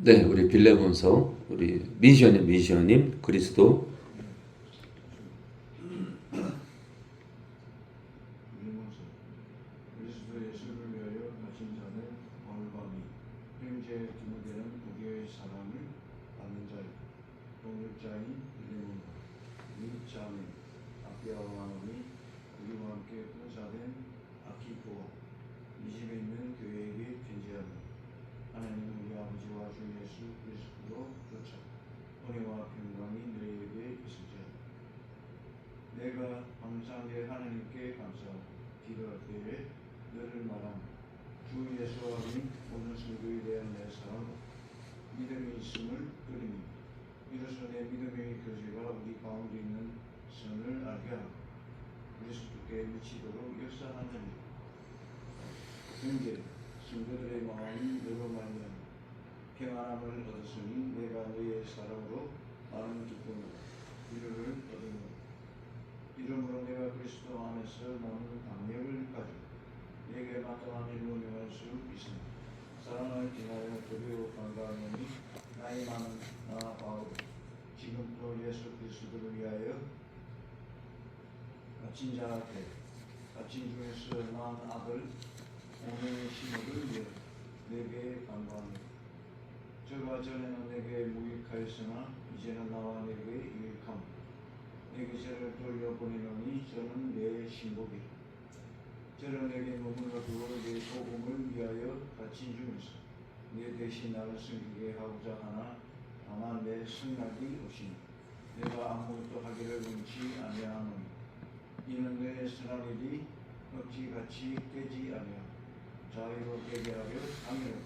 네, 우리 빌레몬서 우리 미시언님 미시언님 그리스도 일문서 그리스도 예수를 위하여 가진 자는 바울바니 형제 디모데는 무교의 사랑을 받는 자요 동력자인 빌레몬 및 자매 아비아와 마음이 우리와 함께 봉사된 아키포 이 집에 있는 교회에게 편지하노 하나님 우리 아버지와 주 예수 그리스도로 쫓아 은혜와 평강이 너희에게 있을지어다 내가 항상 내 하나님께 감사하고 기도할 때에 너를 말하며 주 예수와 및 모든 성도에 대한 내 사랑 믿음이 있음을 그리니 이로써 내 믿음의 교제가 우리 가운데 있는 선을 알게 하고 그리스도께 미치도록 역사하느니 형제 성도들의 마음이 너로 말미암아 평안함을 얻었으니 내가 너의 사랑으로 많은 기쁨을 위로를 얻으노 이러므로 내가 그리스도 안에서 나는 강력을 가지고 내게 마땅한 일로 명할 수 있으니 사랑을 지나여 도리어 반가우니 나이 많은 나 바울 지금 또 예수 그리스도를 위하여 갇힌 자 앞에 갇힌 중에서 낳은 아들 오늘 신호를 위해 내게 반가우니 저가 전에는 내게 무익하였으나 이제는 나와 내게 유익함 저를 돌려보내노니 저는 내 신복이 저를 내게 머물러 두어 내 복음을 위하여 갇힌 중에서 내 대신 나를 섬기게 하고자 하나 다만 내 승낙이 오시니 내가 아무것도 하기를 원치 아니하노니 이는 내 선한 일이 억지같이 되지 아니하고 자유로 되게 하려 함이라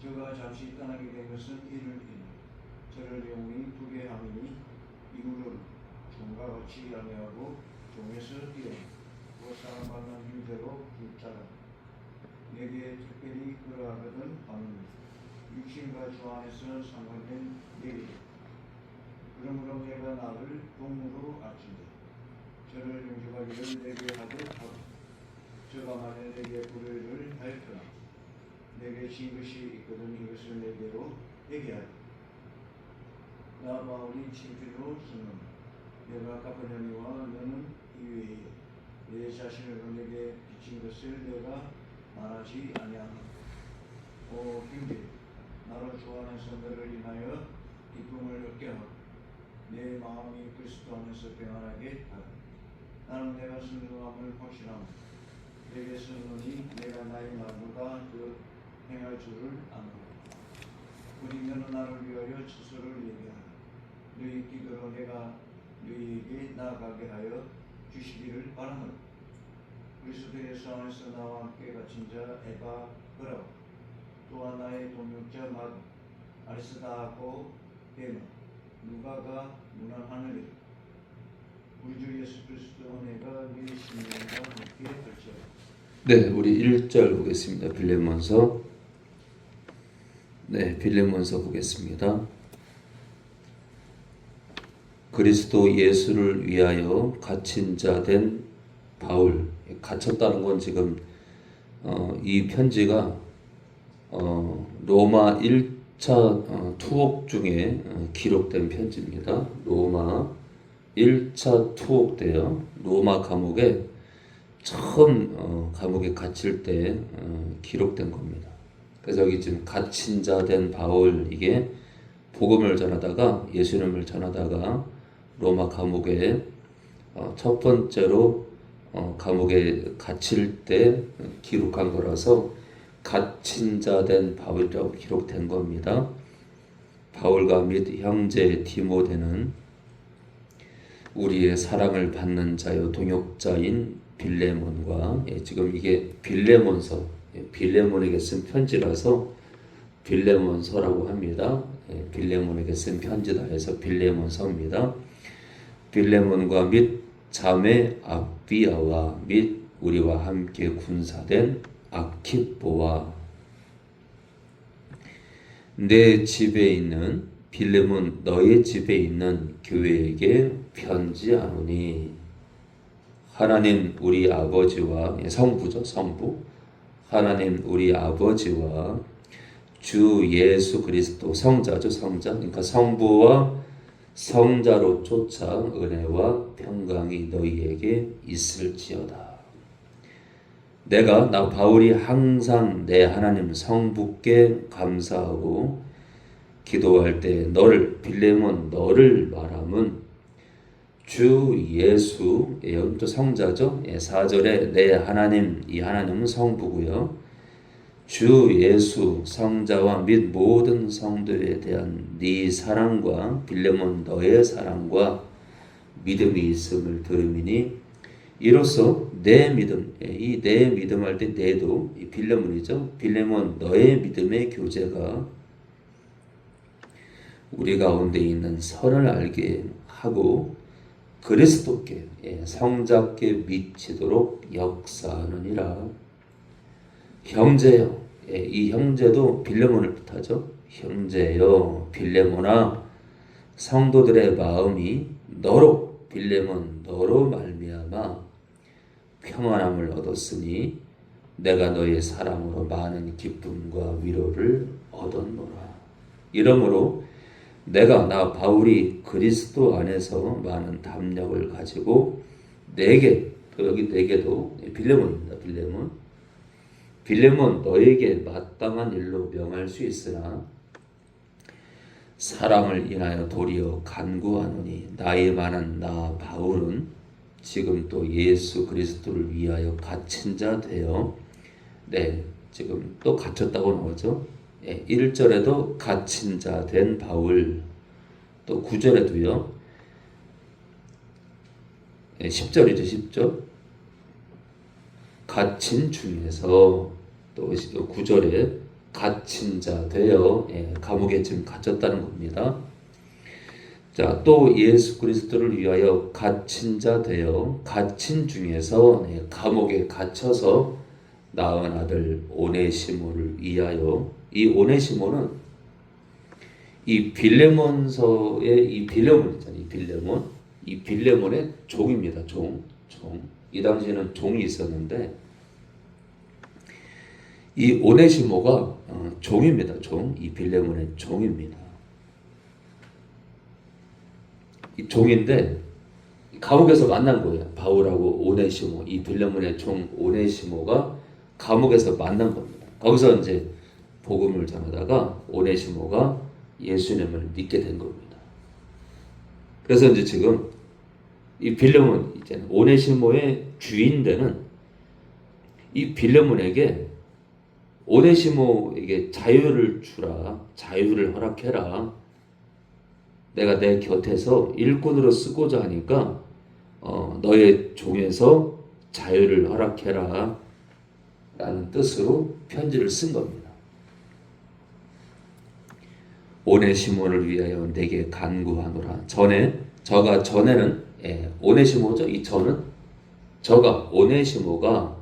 저가 잠시 떠나게 된 것은 이를 인해 저를 영원히 두게 함이니 이후로는 종과 같이 종에서 뛰어 그 사람 만난 힘대로 불자라 내게 특별히 그러하거든 하노니 육신과 주 안에서 상관된 내게 그러므로 내가 나를 동무로 아친다. 저를 용서하기를 내게 하듯 하고 저가 만약 내게 불의를 하였더라 내게 진 것이 있거든 이것을 내게로 얘기하라 나 바울이 친필로 쓰는 내가 카페냐니와 너는 이외에 내 자신을 내게 비친 것을 내가 말하지 아니하노. 오 형제 나로 주 안에서 너를 인하여 기쁨을 얻게 하고 내 마음이 그리스도 안에서 평안하게 하라 나는 내가 순종함을 확신하고 내게 쓰노니 내가 나의 말보다 그 행할 줄을 아노라 우리 너는 나를 위하여 스스로를 얘기하라 너희 기도로 내가 너희에게 나아가게 하여 주시기를 바라노라 그리스도 예수 안에서 나와 함께 갇힌 자 에바 그라고 또한 나의 동역자 막 아리스다하고 데마 누가가 문안하느니 우리 주 예수 그리스도 은혜가 네 신령과 함께 할지어다 네, 우리 1절 보겠습니다. 빌레몬서 네, 빌레몬서 보겠습니다. 그리스도 예수를 위하여 갇힌 자 된 바울 갇혔다는 건 지금 어, 이 편지가 어, 로마 1차 어, 투옥 중에 어, 기록된 편지입니다. 로마 1차 투옥 때요. 로마 감옥에 처음 어, 감옥에 갇힐 때 어, 기록된 겁니다. 그래서 여기 지금 갇힌 자 된 바울 이게 복음을 전하다가 예수님을 전하다가 로마 감옥에 어, 첫 번째로 어, 감옥에 갇힐 때 기록한 거라서 갇힌 자 된 바울이라고 기록된 겁니다. 바울과 및 형제 디모데는 우리의 사랑을 받는 자요 동역자인 빌레몬과 예, 지금 이게 빌레몬서 예, 빌레몬에게 쓴 편지라서 빌레몬서라고 합니다. 예, 빌레몬에게 쓴 편지다 해서 빌레몬서입니다. 빌레몬과 및 자매 아비아와 및 우리와 함께 군사된 아키뽀와 내 집에 있는 빌레몬 너의 집에 있는 교회에게 편지하노니. 하나님 우리 아버지와 예, 성부죠 성부. 하나님 우리 아버지와 주 예수 그리스도 성자죠 성자. 그러니까 성부와 성자로 쫓아 은혜와 평강이 너희에게 있을지어다. 내가 나 바울이 항상 내 하나님 성부께 감사하고 기도할 때 너를 빌레몬 너를 말함은 주 예수 예, 여기 또 성자죠. 예, 4절에 내 하나님 이 하나님은 성부고요. 주 예수 성자와 및 모든 성들에 대한 네 사랑과 빌레몬 너의 사랑과 믿음이 있음을 들음이니 이로써 내 믿음 예, 이내 믿음 할 때 내도 이 빌레몬이죠. 빌레몬 너의 믿음의 교제가 우리 가운데 있는 선을 알게 하고 그리스도께 예, 성자께 미치도록 역사하느니라. 형제여, 예, 이 형제도 빌레몬을 뜻하죠. 형제여, 빌레몬아, 성도들의 마음이 너로 빌레몬 너로 말미암아 평안함을 얻었으니 내가 너의 사랑으로 많은 기쁨과 위로를 얻었노라. 이러므로 내가 나 바울이 그리스도 안에서 많은 담력을 가지고 내게 또 여기 내게도 빌레몬입니다. 빌레몬 빌레몬 너에게 마땅한 일로 명할 수 있으나 사랑을 인하여 도리어 간구하노니 나이 많은 나 바울은 지금 또 예수 그리스도를 위하여 갇힌 자 되어 네 지금 또 갇혔다고 나오죠. 예, 1절에도 갇힌 자 된 바울 또 9절에도요. 예, 10절이죠. 10절. 갇힌 중에서 또 9절에 갇힌 자 되어 예, 감옥에 지금 갇혔다는 겁니다. 자, 또 예수 그리스도를 위하여 갇힌 자 되어 갇힌 중에서 예, 감옥에 갇혀서 낳은 아들 오네시모를 위하여 이 오네시모는 이 빌레몬서의 이 빌레몬 있잖아요. 이 빌레몬 이 빌레몬의 종입니다. 종, 종. 이 당시에는 종이 있었는데 이 오네시모가 어, 종입니다. 종. 이 빌레몬의 종입니다. 이 종인데 감옥에서 만난 거예요. 바울하고 오네시모, 이 빌레몬의 종 오네시모가 감옥에서 만난 겁니다. 거기서 이제 복음을 전하다가 오네시모가 예수님을 믿게 된 겁니다. 그래서 이제 지금 이 빌레몬 있잖아요. 오네시모의 주인 되는 이 빌레몬에게 오네시모에게 자유를 주라, 자유를 허락해라. 내가 내 곁에서 일꾼으로 쓰고자 하니까 어, 너의 종에서 자유를 허락해라. 라는 뜻으로 편지를 쓴 겁니다. 오네시모를 위하여 내게 간구하노라. 전에 저가 전에는 예, 오네시모죠. 이 저는 저가 오네시모가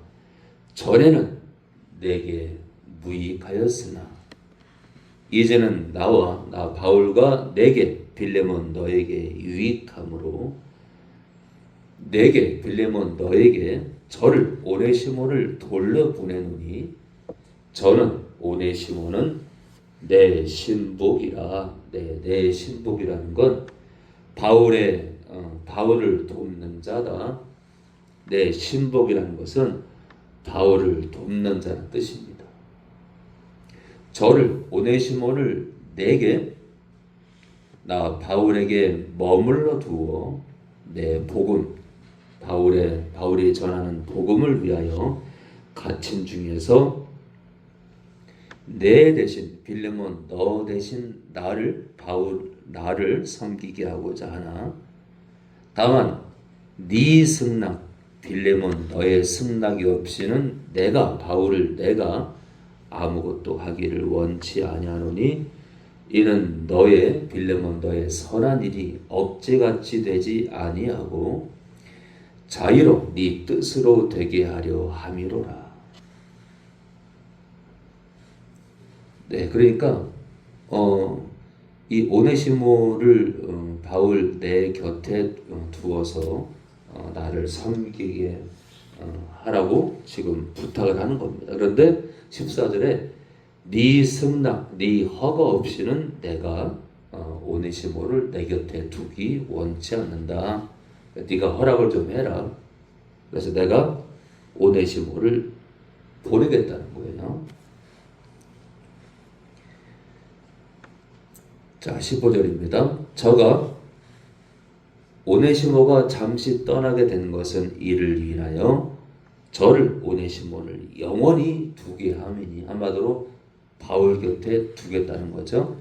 전에는 내게 무익하였으나 이제는 나와 나 바울과 내게 빌레몬 너에게 유익함으로 내게 빌레몬 너에게 저를 오네시모를 돌려 보내노니 저는 오네시모는 내 신복이라 내, 내 신복이라는 건 바울의 어, 바울을 돕는 자다. 내 신복이라는 것은 바울을 돕는 자는 뜻입니다. 저를 오네시모를 내게 나 바울에게 머물러 두어 내 복음 바울의 바울이 전하는 복음을 위하여 갇힌 중에서 내 대신 빌레몬 너 대신 나를 바울 나를 섬기게 하고자 하나 다만 네 승낙 빌레몬 너의 승낙이 없이는 내가 바울을 내가 아무것도 하기를 원치 아니하노니 이는 너의 빌레몬 너의 선한 일이 억제같이 되지 아니하고 자유로 네 뜻으로 되게 하려 함이로라. 네, 그러니까 어, 이 오네시모를 어, 바울 내 곁에 어, 두어서 어, 나를 섬기게 어, 하라고 지금 부탁을 하는 겁니다. 그런데 14절에 네 승낙, 네 허가 없이는 내가 어, 오네시모를 내 곁에 두기 원치 않는다. 네가 허락을 좀 해라. 그래서 내가 오네시모를 보내겠다는 거예요. 자, 15절입니다. 저가 오네시모가 잠시 떠나게 된 것은 이를 인하여 저를 오네시모를 영원히 두게 함이니 한마디로 바울 곁에 두겠다는 거죠.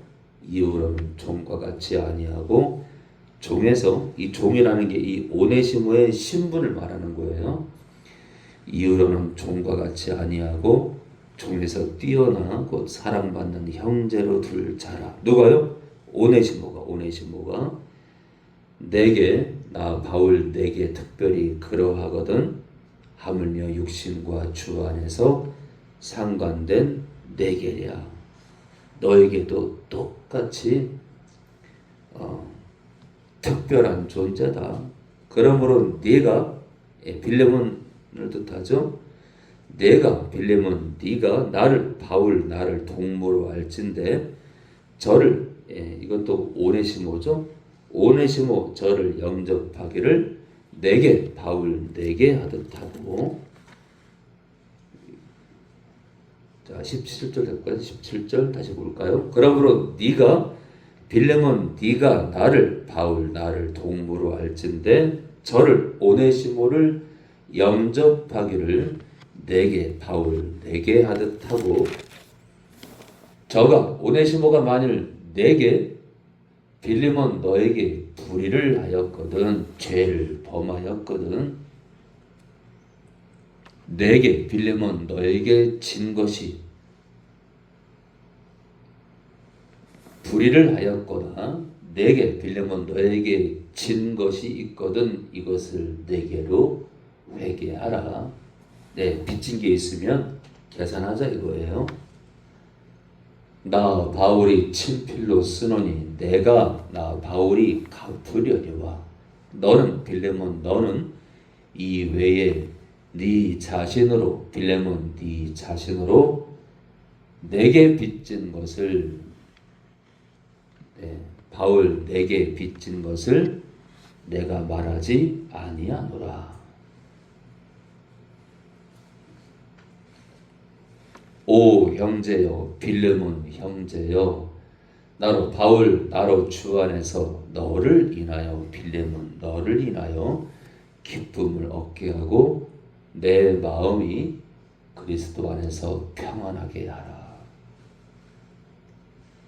이후로는 종과 같이 아니하고 종에서 이 종이라는 게 이 오네시모의 신분을 말하는 거예요. 이후로는 종과 같이 아니하고 종에서 뛰어나 곧 사랑받는 형제로 둘 자라. 누가요? 오네시모가 오네시모가 내게 나 바울 내게 특별히 그러하거든 하물며 육신과 주 안에서 상관된 내게랴 너에게도 똑같이 어, 특별한 존재다. 그러므로 네가 예, 빌레몬을 뜻하죠. 내가 빌레몬 네가 나를 바울 나를 동무로 알진대 저를 예, 이것도 오네시모죠. 오네시모 저를 영접하기를 내게 바울 내게 하듯 하고 자 17절 될까요? 17절 다시 볼까요? 그러므로 네가 빌레몬 네가 나를 바울 나를 동무로 알진대 저를 오네시모를 영접하기를 내게 바울 내게 하듯 하고 저가 오네시모가 만일 내게 빌리몬 너에게 불의를 하였거든 죄를 범하였거든 내게 빌리몬 너에게 진 것이 불의를 하였거나 내게 빌리몬 너에게 진 것이 있거든 이것을 내게로 회개하라 네 빚진 게 있으면 계산하자 이거예요. 나 바울이 친필로 쓰노니 내가 나 바울이 갚으려니와 너는 빌레몬 너는 이 외에 네 자신으로 빌레몬 네 자신으로 내게 빚진 것을 네, 바울 내게 빚진 것을 내가 말하지 아니하노라. 오 형제여 빌레몬 형제여 나로 바울 나로 주 안에서 너를 인하여 빌레몬 너를 인하여 기쁨을 얻게 하고 내 마음이 그리스도 안에서 평안하게 하라.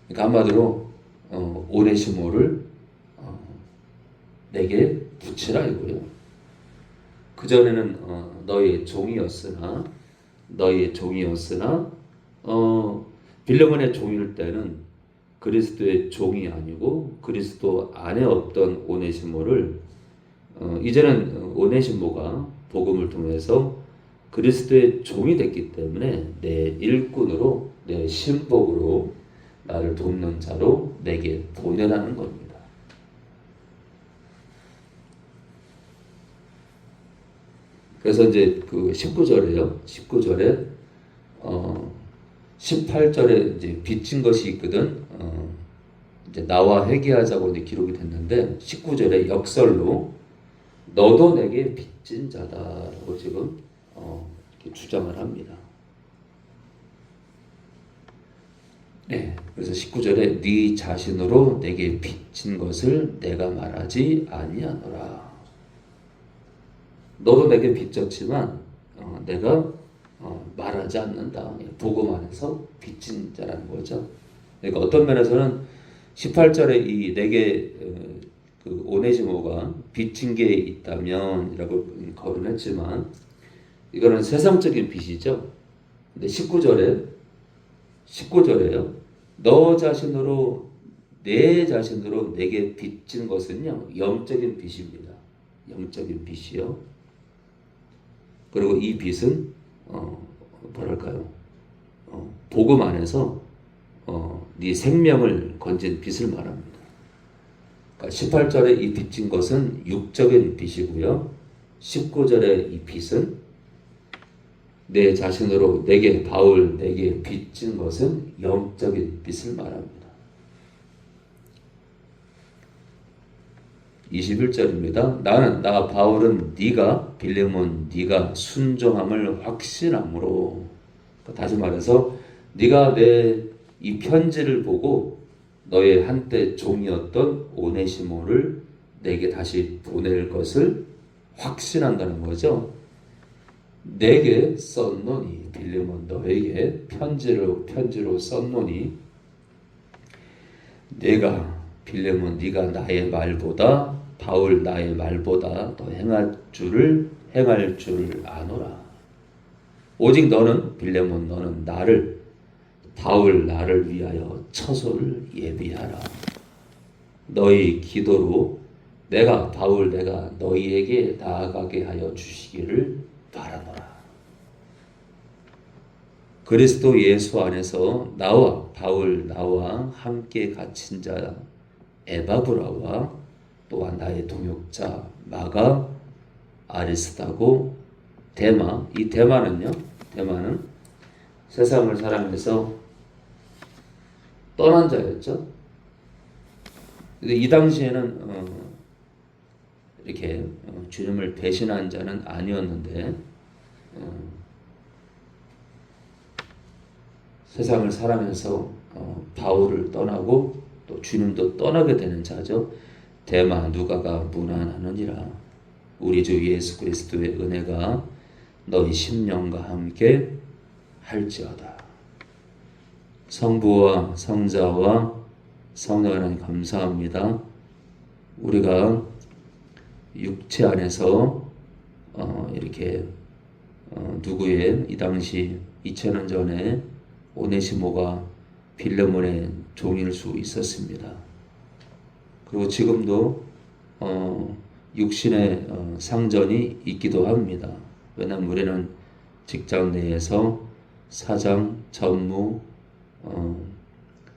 그러니까 한마디로 어, 오네시모를 어, 내게 붙이라 이거예요. 그 전에는 어, 너의 종이었으나 너희의 종이었으나 어, 빌레몬의 종일 때는 그리스도의 종이 아니고 그리스도 안에 없던 오네시모를 어, 이제는 오네시모가 복음을 통해서 그리스도의 종이 됐기 때문에 내 일꾼으로 내 신복으로 나를 돕는 자로 내게 보내라는 겁니다. 그래서 이제 그 19절에요. 19절에 어 18절에 이제 빚진 것이 있거든. 어 이제 나와 회개하자고 이제 기록이 됐는데 19절에 역설로 너도 내게 빚진 자다라고 지금 어 주장을 합니다. 네, 그래서 19절에 네 자신으로 내게 빚진 것을 내가 말하지 아니하노라. 너도 내게 빚졌지만 어, 내가 어, 말하지 않는다. 복음 안에서 빚진 자라는 거죠. 그러니까 어떤 면에서는 18절에 이 내게 어, 그 오네시모가 빚진 게 있다면이라고 거론했지만 이거는 세상적인 빚이죠. 근데 19절에 19절에요. 너 자신으로 내 자신으로 내게 빚진 것은요 영적인 빚입니다. 영적인 빚이요. 그리고 이 빚은 어, 뭐랄까요? 어, 복음 안에서 어, 네 생명을 건진 빚을 말합니다. 그러니까 18절에 이 빚진 것은 육적인 빚이고요. 19절에 이 빚은 내 자신으로 내게 바울 내게 빚진 것은 영적인 빚을 말합니다. 21절입니다. 나는 나 바울은 네가 빌레몬 네가 순종함을 확신함으로 다시 말해서 네가 내 이 편지를 보고 너의 한때 종이었던 오네시모를 내게 다시 보낼 것을 확신한다는 거죠. 내게 썼노니 빌레몬 너에게 편지로 편지로 썼노니 내가 빌레몬 네가 나의 말보다 바울 나의 말보다 더 행할 줄을 행할 줄을 아노라. 오직 너는 빌레몬 너는 나를 바울 나를 위하여 처소를 예비하라. 너희 기도로 내가 바울 내가 너희에게 나아가게 하여 주시기를 바라노라. 그리스도 예수 안에서 나와 바울 나와 함께 갇힌 자 에바브라와 또한 나의 동역자 마가 아리스다고 데마 이 데마는요 데마는 세상을 사랑해서 떠난 자였죠. 이 당시에는 어, 이렇게 어, 주님을 배신한 자는 아니었는데 어, 세상을 사랑해서 어, 바울을 떠나고 또 주님도 떠나게 되는 자죠. 대마 누가가 무난하느니라. 우리 주 예수 그리스도의 은혜가 너희 심령과 함께 할지어다. 성부와 성자와 성령 하나님 감사합니다. 우리가 육체 안에서 어, 이렇게 어, 누구의 이 당시 2000년 전에 오네시모가 빌레몬의 종일 수 있었습니다. 그리고 지금도 어, 육신의 어, 상전이 있기도 합니다. 왜냐하면 우리는 직장 내에서 사장, 전무, 어,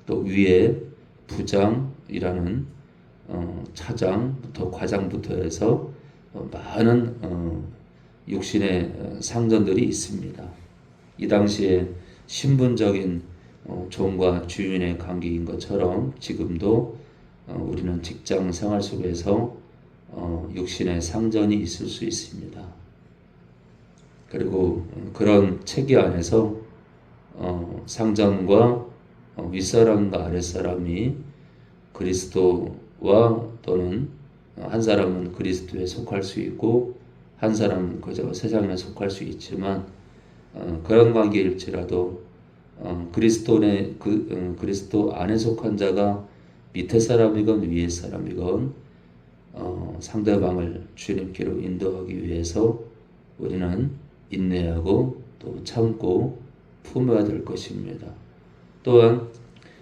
또 위에 부장이라는 어, 차장부터 과장부터 해서 어, 많은 어, 육신의 어, 상전들이 있습니다. 이 당시에 신분적인 어, 종과 주인의 관계인 것처럼 지금도 어, 우리는 직장 생활 속에서 어, 육신의 상전이 있을 수 있습니다. 그리고 어, 그런 체계 안에서 어, 상전과 어, 윗사람과 아랫사람이 그리스도와 또는 한 사람은 그리스도에 속할 수 있고 한 사람은 그저 세상에 속할 수 있지만 어, 그런 관계일지라도 그 어, 그리스도 안에 속한 자가 밑에 사람이건 위에 사람이건 어, 상대방을 주님께로 인도하기 위해서 우리는 인내하고 또 참고 품어야 될 것입니다. 또한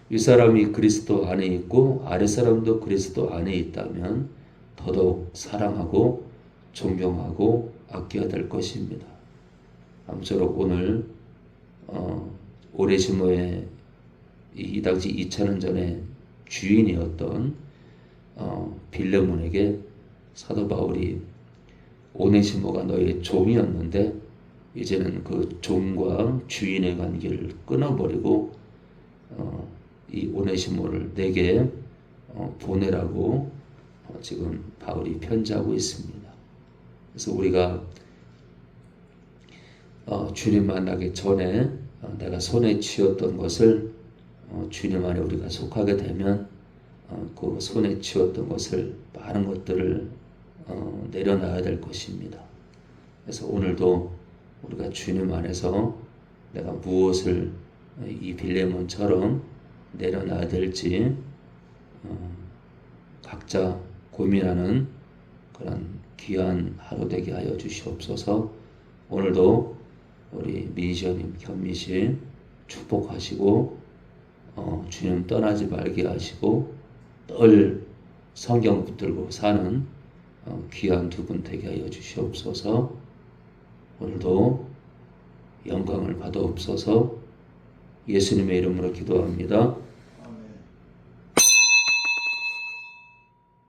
윗사람이 그리스도 안에 있고 아랫사람도 그리스도 안에 있다면 더더욱 사랑하고 존경하고 아껴야 될 것입니다. 아무쪼록 오늘 어, 오레시모의 이 당시 2천년 전에 주인이었던 어, 빌레몬에게 사도 바울이 오네시모가 너의 종이었는데 이제는 그 종과 주인의 관계를 끊어버리고 어, 이 오네시모를 내게 어, 보내라고 어, 지금 바울이 편지하고 있습니다. 그래서 우리가 어, 주님 만나기 전에 어, 내가 손에 쥐었던 것을 어, 주님 안에 우리가 속하게 되면 어, 그 손에 쥐었던 것을 많은 것들을 어, 내려놔야 될 것입니다. 그래서 오늘도 우리가 주님 안에서 내가 무엇을 이 빌레몬처럼 내려놔야 될지 어, 각자 고민하는 그런 귀한 하루 되게 하여 주시옵소서. 오늘도 우리 민시어님 현미 씨 축복하시고 어, 주님 떠나지 말게 하시고 늘 성경 붙들고 사는 어, 귀한 두 분 되게 하여 주시옵소서. 오늘도 영광을 받아옵소서. 예수님의 이름으로 기도합니다.